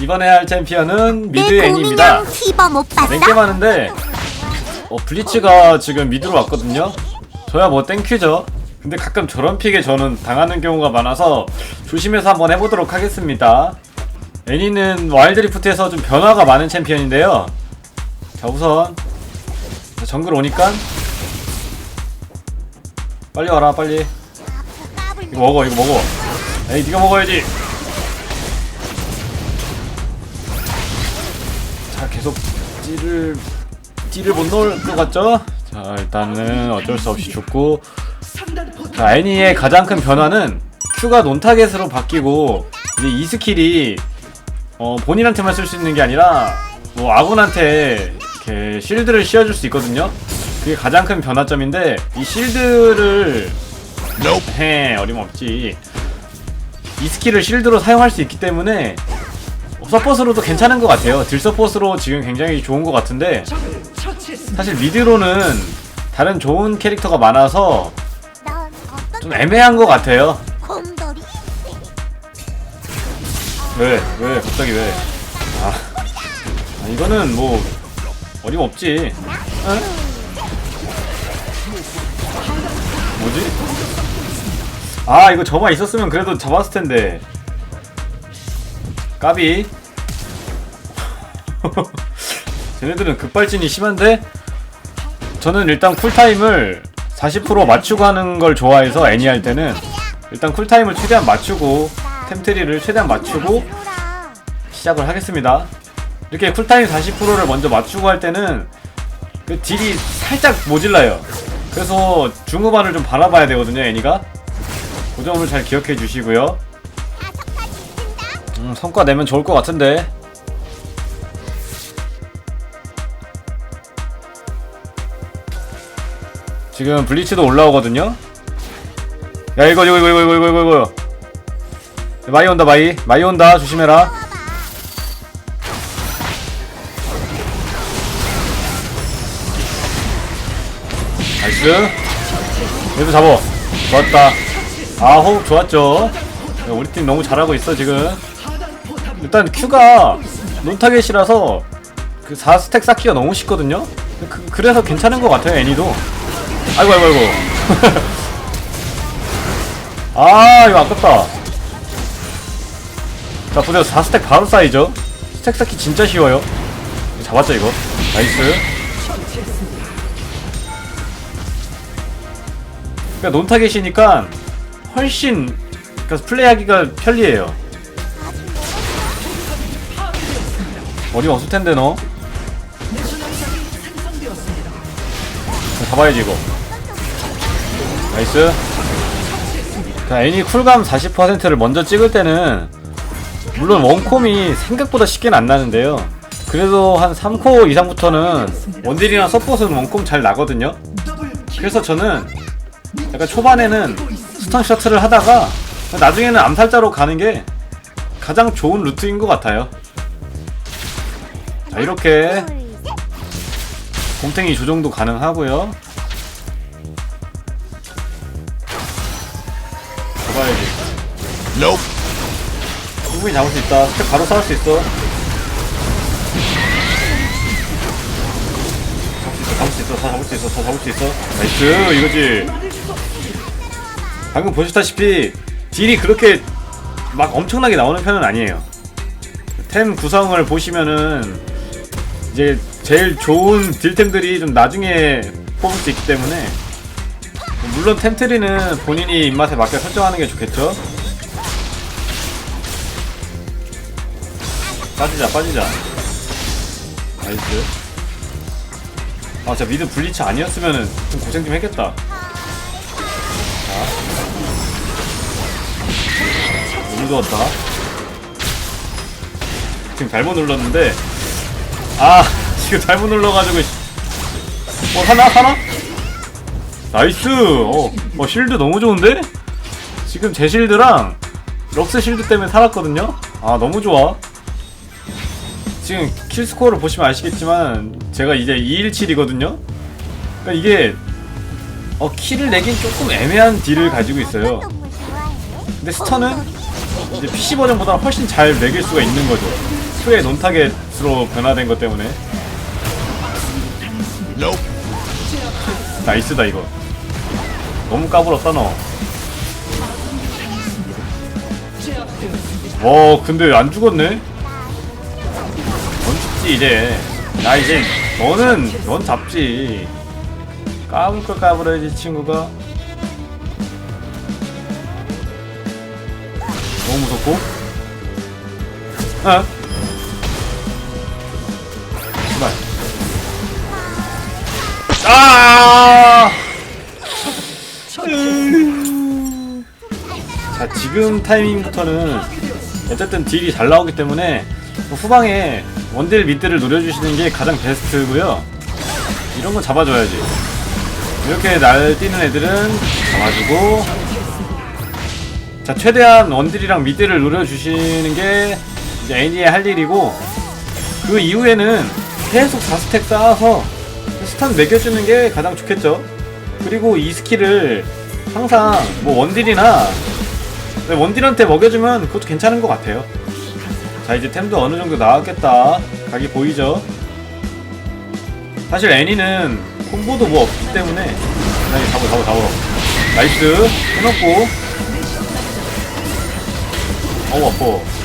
이번에 할 챔피언은 미드 내 애니입니다. 고민형 티버 못 봤어? 랭게 많은데 어, 블리츠가 지금 미드로 왔거든요. 저야 뭐 땡큐죠. 근데 가끔 저런 픽에 저는 당하는 경우가 많아서 조심해서 한번 해보도록 하겠습니다. 애니는 와일드리프트에서 좀 변화가 많은 챔피언인데요. 자 우선 자, 정글 오니까 빨리 와라 빨리 이거 먹어 이거 먹어 에이 네가 먹어야지 계속 띠를 띠를 못 넣을 것 같죠? 자 일단은 어쩔 수 없이 죽고 자 애니의 가장 큰 변화는 Q가 논타겟으로 바뀌고 이제 이 스킬이 어, 본인한테만 쓸 수 있는 게 아니라 뭐 아군한테 이렇게 실드를 씌워줄 수 있거든요. 그게 가장 큰 변화점인데 이 실드를 해 어림없지 이 스킬을 실드로 사용할 수 있기 때문에 서폿으로도 괜찮은 것 같아요. 딜 서폿으로 지금 굉장히 좋은 것 같은데 사실 미드로는 다른 좋은 캐릭터가 많아서 좀 애매한 것 같아요. 왜? 왜? 갑자기 왜? 아, 아, 이거는 뭐 어림없지. 어? 뭐지? 아 이거 저만 있었으면 그래도 잡았을 텐데. 까비. 쟤네들은 급발진이 심한데 저는 일단 쿨타임을 40% 맞추고 하는 걸 좋아해서 애니 할 때는 일단 쿨타임을 최대한 맞추고 템트리를 최대한 맞추고. 시작을 하겠습니다. 이렇게 쿨타임 40%를 먼저 맞추고 할 때는 그 딜이 살짝 모질라요. 그래서 중후반을 좀 바라봐야 되거든요, 애니가. 그 점을 잘 기억해 주시고요. 음, 성과 내면 좋을 것 같은데. 지금 블리츠도 올라오거든요. 야 이거 이거 이거 이거 이거 이거 이거. 마이 온다 마이. 마이 온다 조심해라. 나이스. 얘도 잡어. 좋았다. 아 호흡 좋았죠. 야, 우리 팀 너무 잘하고 있어 지금 일단 Q가 논타겟이라서 그 4스택 쌓기가 너무 쉽거든요? 그, 그래서 괜찮은 것 같아요 애니도. 아이고 아이고 아이고. 아 이거 아깝다. 자 보세요 4스택 바로 쌓이죠? 스택 쌓기 진짜 쉬워요. 잡았죠 이거? 나이스. 그러니까 논타겟이니까 훨씬 그러니까 플레이하기가 편리해요. 어디 없을 텐데 너. 잡아야지 이거. 나이스. 자 애니 쿨감 40%를 먼저 찍을 때는 물론 원콤이 생각보다 쉽게는 안 나는데요. 그래도 한 3코 이상부터는 원딜이나 서폿은 원콤 잘 나거든요. 그래서 저는 약간 초반에는 스턴 셔틀을 하다가 나중에는 암살자로 가는 게 가장 좋은 루트인 것 같아요. 자 이렇게 곰탱이 조정도 가능하고요. 잡아야지. 충분히 잡을 수 있다. 스텝 바로 쌓을 수 있어. 잡을 수 있어. 다 잡을 수 있어. 다 잡을 수 있어. 나이스. 이거지. 방금 보셨다시피 딜이 그렇게 막 엄청나게 나오는 편은 아니에요. 템 구성을 보시면은 이제 제일 좋은 딜템들이 좀 나중에 뽑을 수 있기 때문에 물론 템트리는 본인이 입맛에 맞게 설정하는 게 좋겠죠. 빠지자 빠지자 나이스 아 진짜 미드 블리츠 아니었으면은 좀 고생 좀 했겠다 너무 좋았다. 지금 잘못 눌렀는데, 아, 지금 잘못 눌러가지고, 씨. 어, 하나? 하나? 나이스! 어, 어, 실드 너무 좋은데? 지금 제 실드랑 럭스 실드 때문에 살았거든요? 아, 너무 좋아. 지금 킬스코어를 보시면 아시겠지만, 제가 이제 217이거든요? 그러니까 이게, 어, 킬을 내긴 조금 애매한 딜을 가지고 있어요. 근데 스턴은 이제 PC 버전보다 훨씬 잘 매길 수가 있는 거죠. 수의 논타겟으로 변화된 것 때문에. 나이스다 이거. 너무 까불었다 너. 와 근데 안 죽었네. 넌 죽지 이제. 나 이제 너는 넌 잡지. 까불 걸 까불어야지 친구가. 너무 무섭고. 아. 아! 자 지금 타이밍부터는 어쨌든 딜이 잘 나오기 때문에 후방에 원딜 미드를 노려주시는 게 가장 베스트고요. 이런 건 잡아줘야지. 이렇게 날뛰는 애들은 잡아주고. 자 최대한 원딜이랑 미드를 노려주시는 게 이제 애니의 할 일이고 그 이후에는 계속 4스택 쌓아서 스탄 매겨주는 게 가장 좋겠죠 그리고 이 스킬을 항상 뭐 원딜이나 네, 원딜한테 먹여주면 그것도 괜찮은 것 같아요. 자 이제 템도 어느 정도 나왔겠다. 각이 보이죠? 사실 애니는 콤보도 뭐 없기 때문에 그냥 잡아 잡아 잡아. 나이스 해놓고 어우 아파.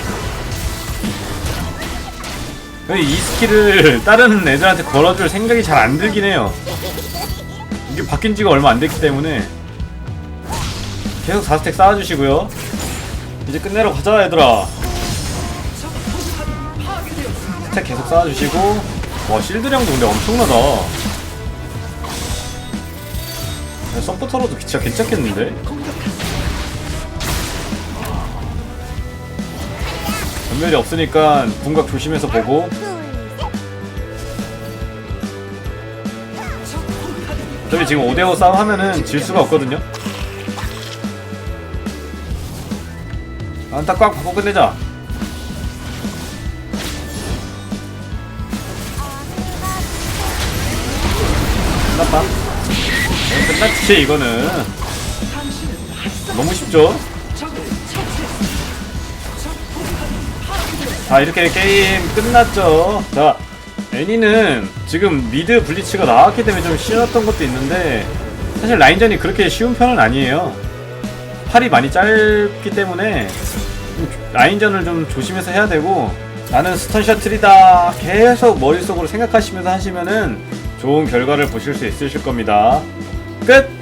근데 이 스킬을 다른 애들한테 걸어줄 생각이 잘 안 들긴 해요. 이게 바뀐 지가 얼마 안 됐기 때문에 계속 4스택 쌓아주시고요. 이제 끝내러 가자 얘들아. 스택 계속 쌓아주시고 와 실드량도 근데 엄청나다. 야, 서포터로도 진짜 괜찮겠는데? 전멸이 없으니까 궁각 조심해서 보고. 어차피 지금 5대5 싸움 하면은 질 수가 없거든요. 안타 꽉 받고 끝내자. 끝났다. 네, 끝났지 이거는. 너무 쉽죠? 자 이렇게 게임 끝났죠. 자 애니는 지금 미드 블리츠가 나왔기 때문에 좀 쉬웠던 것도 있는데 사실 라인전이 그렇게 쉬운 편은 아니에요. 팔이 많이 짧기 때문에 좀 라인전을 좀 조심해서 해야 되고 나는 스턴 셔틀이다 계속 머릿속으로 생각하시면서 하시면은 좋은 결과를 보실 수 있으실 겁니다. 끝!